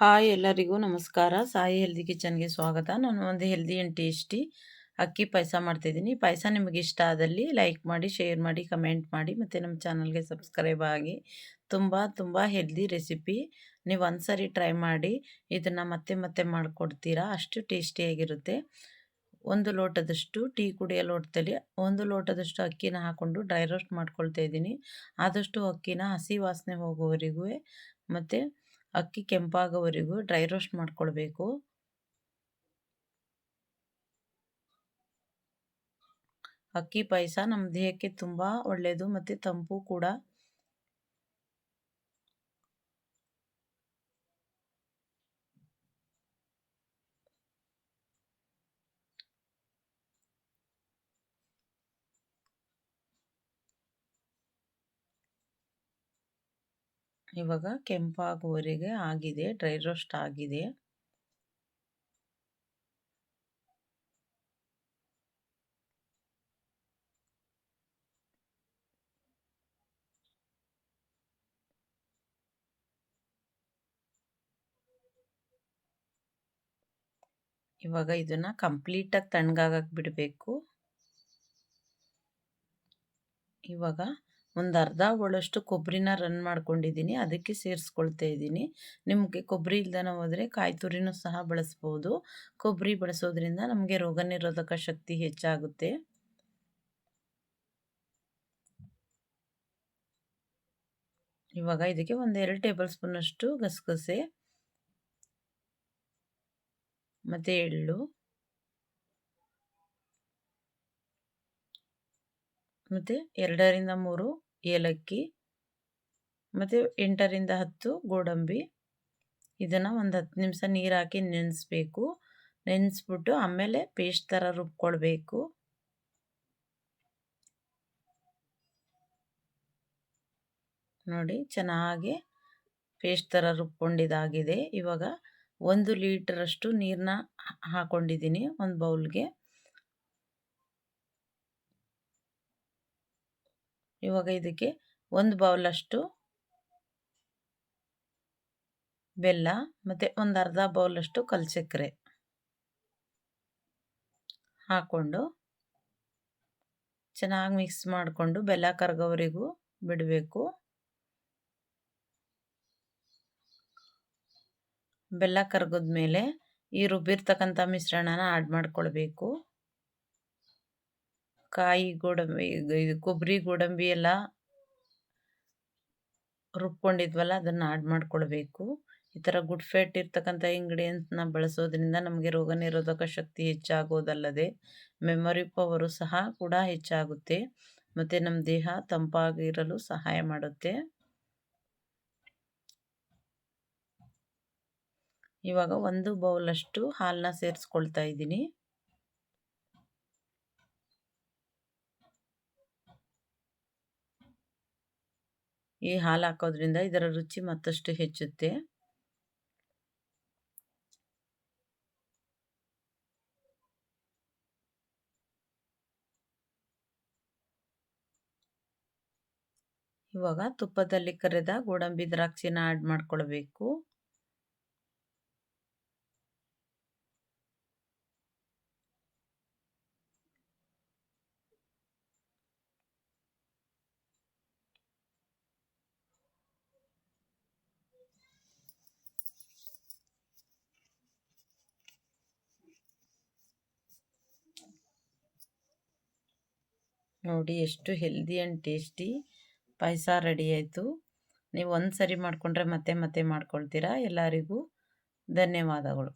Hi ಎಲ್ಲರಿಗೂ ನಮಸ್ಕಾರ. Sai healthy ಕಿಚನ್ಗೆ ಸ್ವಾಗತ. ನಾನು ಒಂದು ಹೆಲ್ದಿ ಆ್ಯಂಡ್ ಟೇಸ್ಟಿ ಅಕ್ಕಿ ಪಾಯಸ ಮಾಡ್ತಿದ್ದೀನಿ. ಪಾಯಸ ನಿಮಗೆ ಇಷ್ಟ ಆದಲ್ಲಿ ಲೈಕ್ ಮಾಡಿ ಶೇರ್ ಮಾಡಿ ಕಮೆಂಟ್ ಮಾಡಿ ಮತ್ತು ನಮ್ಮ ಚಾನಲ್ಗೆ ಸಬ್ಸ್ಕ್ರೈಬ್ ಆಗಿ ತುಂಬ ತುಂಬ ಹೆಲ್ದಿ ರೆಸಿಪಿ ನೀವು ಒಂದು ಟ್ರೈ ಮಾಡಿ ಇದನ್ನು ಮತ್ತೆ ಮತ್ತೆ ಮಾಡಿಕೊಡ್ತೀರಾ. ಅಷ್ಟು ಟೇಸ್ಟಿಯಾಗಿರುತ್ತೆ ಒಂದು ಲೋಟದಷ್ಟು ಟೀ ಕುಡಿಯೋ ಲೋಟದಲ್ಲಿ ಒಂದು ಲೋಟದಷ್ಟು ಅಕ್ಕಿನ ಹಾಕ್ಕೊಂಡು ಡ್ರೈ ರೋಸ್ಟ್ ಮಾಡ್ಕೊಳ್ತಾ ಇದ್ದೀನಿ. ಆದಷ್ಟು ಅಕ್ಕಿನ ಹಸಿ ವಾಸನೆ ಹೋಗೋವರೆಗೂ ಮತ್ತು ಅಕ್ಕಿ ಕೆಂಪಾಗೋವರೆಗೂ ಡ್ರೈ ರೋಸ್ಟ್ ಮಾಡ್ಕೊಳ್ಬೇಕು. ಅಕ್ಕಿ ಪಾಯಸ ನಮ್ಮ ದೇಹಕ್ಕೆ ತುಂಬ ಒಳ್ಳೆಯದು ಮತ್ತು ತಂಪು ಕೂಡ. ಇವಾಗ ಕೆಂಪಾಗುವವರೆಗೆ ಆಗಿದೆ ಡ್ರೈ ರೋಸ್ಟ್ ಆಗಿದೆ. ಇವಾಗ ಇದನ್ನ ಕಂಪ್ಲೀಟಾಗಿ ತಣ್ಣಗಾಗಕ್ಕೆ ಬಿಡಬೇಕು. ಇವಾಗ ಒಂದು ಅರ್ಧ ಒಳಷ್ಟು ಕೊಬ್ಬರಿನ ರನ್ ಮಾಡ್ಕೊಂಡಿದ್ದೀನಿ ಅದಕ್ಕೆ ಸೇರಿಸ್ಕೊಳ್ತಾ ಇದ್ದೀನಿ ನಿಮಗೆ ಕೊಬ್ಬರಿ ಇಲ್ದನ ಹೋದರೆ ಕಾಯಿ ತುರಿನೂ ಸಹ ಬಳಸ್ಬೋದು. ಕೊಬ್ಬರಿ ಬಳಸೋದ್ರಿಂದ ನಮಗೆ ರೋಗ ನಿರೋಧಕ ಶಕ್ತಿ ಹೆಚ್ಚಾಗುತ್ತೆ. ಇವಾಗ ಇದಕ್ಕೆ ಒಂದು ಎರಡು ಟೇಬಲ್ ಸ್ಪೂನಷ್ಟು ಗಸಗಸೆ, ಮತ್ತು ಎಳ್ಳು, ಮತ್ತು ಎರಡರಿಂದ ಮೂರು ಏಲಕ್ಕಿ, ಮತ್ತು ಎಂಟರಿಂದ ಹತ್ತು ಗೋಡಂಬಿ. ಇದನ್ನು ಒಂದು ಹತ್ತು ನಿಮಿಷ ನೀರು ಹಾಕಿ ನೆನೆಸ್ಬೇಕು. ನೆನೆಸ್ಬಿಟ್ಟು ಆಮೇಲೆ ಪೇಸ್ಟ್ ಥರ ರುಬ್ಕೊಳ್ಬೇಕು. ನೋಡಿ, ಚೆನ್ನಾಗಿ ಪೇಸ್ಟ್ ಥರ ರುಬ್ಕೊಂಡಿದ್ದಾಗಿದೆ ಇವಾಗ ಒಂದು ಲೀಟ್ರಷ್ಟು ನೀರನ್ನ ಹಾಕ್ಕೊಂಡಿದ್ದೀನಿ ಒಂದು ಬೌಲ್ಗೆ. ಇವಾಗ ಇದಕ್ಕೆ ಒಂದು ಬೌಲಷ್ಟು ಬೆಲ್ಲ ಮತ್ತು ಒಂದು ಅರ್ಧ ಬೌಲಷ್ಟು ಕಲ್ಸಕ್ಕರೆ ಹಾಕ್ಕೊಂಡು ಚೆನ್ನಾಗಿ ಮಿಕ್ಸ್ ಮಾಡಿಕೊಂಡು ಬೆಲ್ಲ ಕರಗೋವರೆಗೂ ಬಿಡಬೇಕು. ಬೆಲ್ಲ ಕರಗಿದ್ಮೇಲೆ ಈ ರುಬ್ಬಿರ್ತಕ್ಕಂಥ ಮಿಶ್ರಣನ ಆ್ಯಡ್ ಮಾಡ್ಕೊಳ್ಬೇಕು. ಕಾಯಿ ಗೋಡಂಬಿ, ಇದು ಕೊಬ್ಬರಿ ಗೋಡಂಬಿ ಎಲ್ಲ ರುಬ್ಕೊಂಡಿದ್ವಲ್ಲ, ಅದನ್ನು ಆಡ್ ಮಾಡ್ಕೊಳ್ಬೇಕು. ಈ ಥರ ಗುಡ್ ಫ್ಯಾಟ್ ಇರ್ತಕ್ಕಂಥ ಇಂಗ್ರೀಡಿಯೆಂಟ್ಸ್ನ ಬಳಸೋದ್ರಿಂದ ನಮಗೆ ರೋಗ ನಿರೋಧಕ ಶಕ್ತಿ ಹೆಚ್ಚಾಗೋದಲ್ಲದೆ ಮೆಮೊರಿ ಪವರು ಸಹ ಕೂಡ ಹೆಚ್ಚಾಗುತ್ತೆ. ಮತ್ತು ನಮ್ಮ ದೇಹ ತಂಪಾಗಿರಲು ಸಹಾಯ ಮಾಡುತ್ತೆ. ಇವಾಗ ಒಂದು ಬೌಲಷ್ಟು ಹಾಲನ್ನ ಸೇರಿಸ್ಕೊಳ್ತಾ ಇದ್ದೀನಿ. ಈ ಹಾಲು ಹಾಕೋದ್ರಿಂದ ಇದರ ರುಚಿ ಮತ್ತಷ್ಟು ಹೆಚ್ಚುತ್ತೆ. ಇವಾಗ ತುಪ್ಪದಲ್ಲಿ ಕರೆದ ಗೋಡಂಬಿ ದ್ರಾಕ್ಷಿನ ಆಡ್ ಮಾಡ್ಕೊಳ್ಬೇಕು. ನೋಡಿ, ಎಷ್ಟು healthy and tasty payasa ready ಆಯಿತು. ನೀವು ಒಂದು ಸರಿ ಮಾಡಿಕೊಂಡ್ರೆ ಮತ್ತೆ ಮತ್ತೆ ಮಾಡ್ಕೊಳ್ತೀರಾ. ಎಲ್ಲರಿಗೂ ಧನ್ಯವಾದಗಳು.